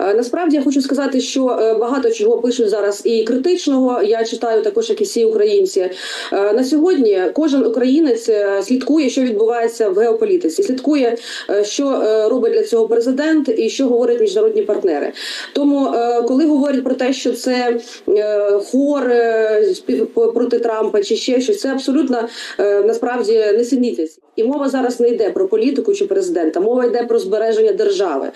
Е, Насправді я хочу сказати, що е, багато чого пишуть зараз і критичного. Я читаю також, як і всі українці. Е, На сьогодні кожен українець слідкує, що відбувається в геополітиці, слідкує, що робить для цього президент і що говорять міжнародні партнери. Тому, коли говорять про те, що це хор проти Трампа чи ще щось, це абсолютно насправді несенітниць. І мова зараз не йде про політику чи президента, мова йде про збереження держави.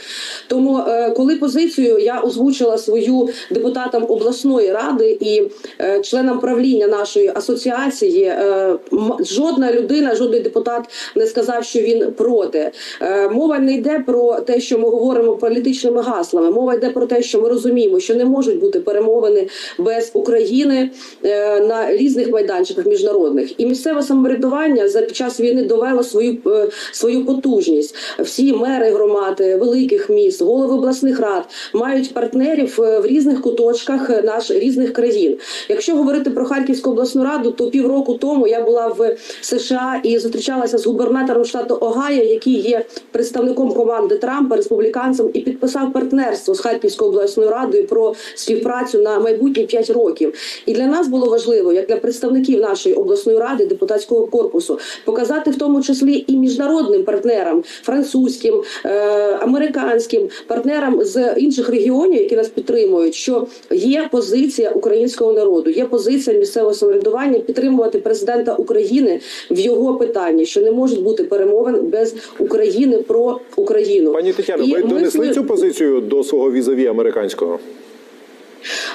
Тому, коли позицію я озвучила свою депутатам обласної ради і е, членам правління нашої асоціації, е, жодна людина, жодний депутат не сказав, що він проти. Е, Мова не йде про те, що ми говоримо політичними гаслами. Мова йде про те, що ми розуміємо, що не можуть бути перемовини без України е, на різних майданчиках міжнародних. І місцеве самоврядування за під час війни довело свою е, свою потужність. Всі мери громад, е, великих міст, голови обласних рад мають партнерів е, в різних куточках е, наш різних країн. Якщо говорити про Харківську обласну раду, то півроку тому я була в США і зустрічалася з губернатором штату Огайо, який є представником команди Трампа, республіканцем, і підписав партнерство з Харківською обласною радою про співпрацю на майбутні 5 років. І для нас було важливо, як для представників нашої обласної ради, депутатського корпусу, показати в тому числі і міжнародним партнерам, французьким, е, американським партнерам з інших регіонів, які нас підтримують, що є позиція українського народу, є позиція місцевого самоврядування підтримувати президента України в його питанні, що не можуть бути перемовин без України про Україну. Пані Тетяно, ви донесли ми... цю позицію до свого візові американського?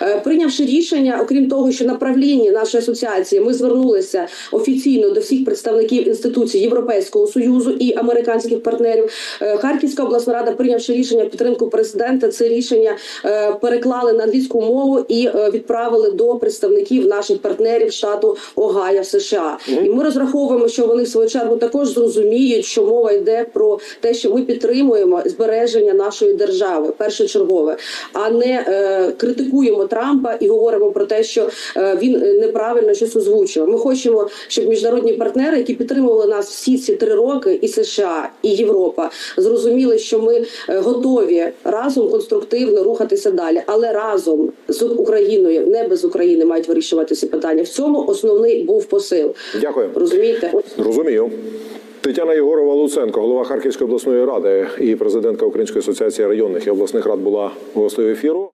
Е, Прийнявши рішення, окрім того, що на правлінні нашої асоціації ми звернулися офіційно до всіх представників інституцій Європейського союзу і американських партнерів. е, Харківська обласна рада, прийнявши рішення підтримку президента, це рішення е, переклали на англійську мову і відправили до представників наших партнерів штату Огайо США. І ми розраховуємо, що вони в свою чергу також зрозуміють, що мова йде про те, що ми підтримуємо збереження нашої держави, першочергове, а не е, критикуємо Трампа і говоримо про те, що е, він е, неправильно щось озвучував. Ми хочемо, щоб міжнародні партнери, які підтримували нас всі ці три роки, і США, і Європа, зрозуміли, що ми е, готові разом конструктивно рухатися далі, але разом з Україною, не без України, мають вирішувати ці питання. В цьому основний був посил. Дякую. Розумієте? Розумію. Тетяна Єгорова Луценко, голова Харківської обласної ради і президентка Української асоціації районних і обласних рад була гостею ефіру.